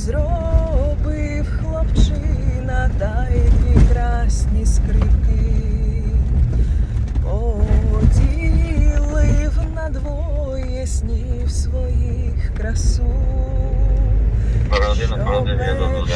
зробив хлопчина та й дві красні скрипки. Поділив на двоє снів своїх красу. Параллельно,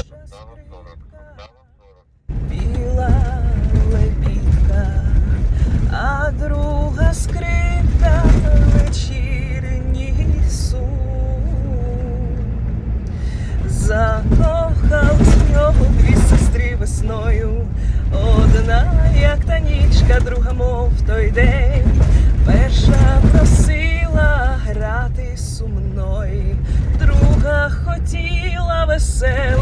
Закохав з нього дві сестри весною. Одна, як та нічка, друга, мов той день. Перша просила грати сумної, друга хотіла веселих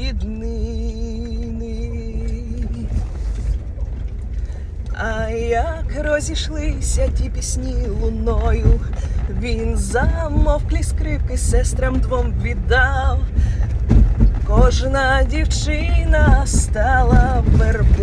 і днини. А як розійшлися ті пісні луною, він замовклі скрипки сестрам двом віддав. Кожна дівчина стала вербою,